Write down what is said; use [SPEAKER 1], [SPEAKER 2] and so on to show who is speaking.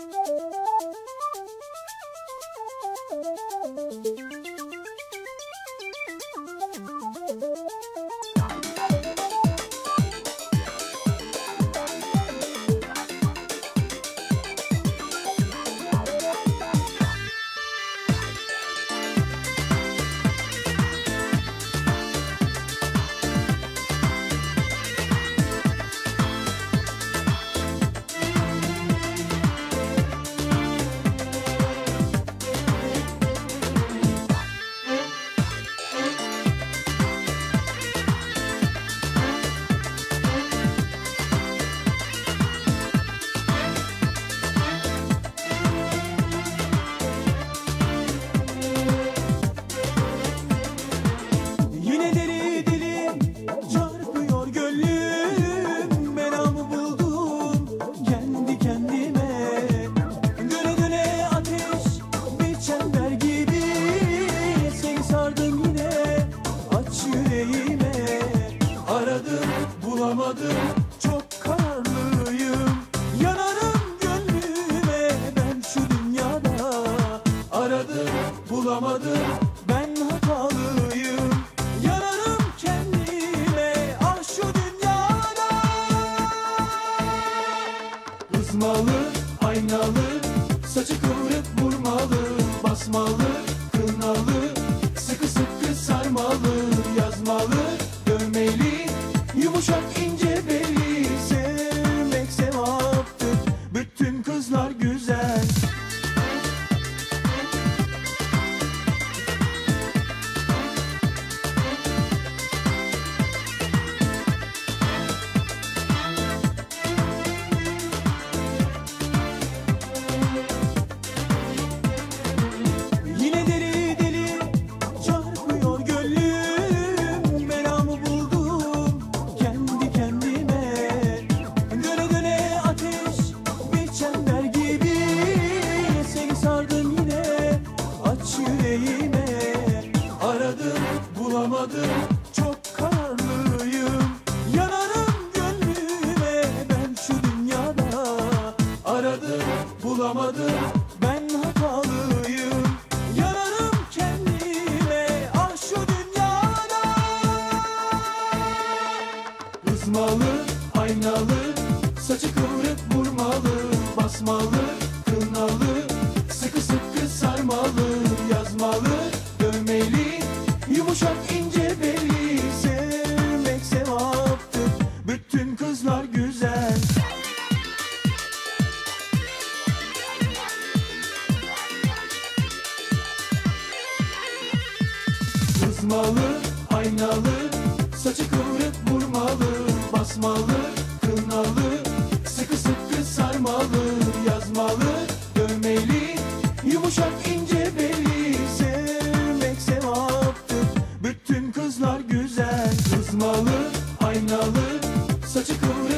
[SPEAKER 1] Thank you. Bulamadım çok kararlıyım Yanarım gönlüme ben şu dünyada. Aradım bulamadım. Ben hatalıyım. Yanarım kendime. Ah şu dünyada. Kızmalı, aynalı, saçı kıvrık vurmalı. Basmalı, kınalı, sıkı sıkı sarmalı. Yazmalı, dövmeli, yumuşak bulamadım çok kararlıyım Yanarım gönlüme ben şu dünyada. Aradım bulamadım ben hatalıyım. Yanarım kendime ah şu dünyada. Kızmalı, aynalı, saçı kıvrık vurmalı Basmalı, Kızmalı, aynalı, saçı kıvrık vurmalı. Basmalı, kınalı, sıkı sıkı sarmalı. Yazmalı, dövmeli, yumuşak ince beli. Sevmek sevaptır, bütün kızlar güzel. Kızmalı, aynalı, saçı kıvrık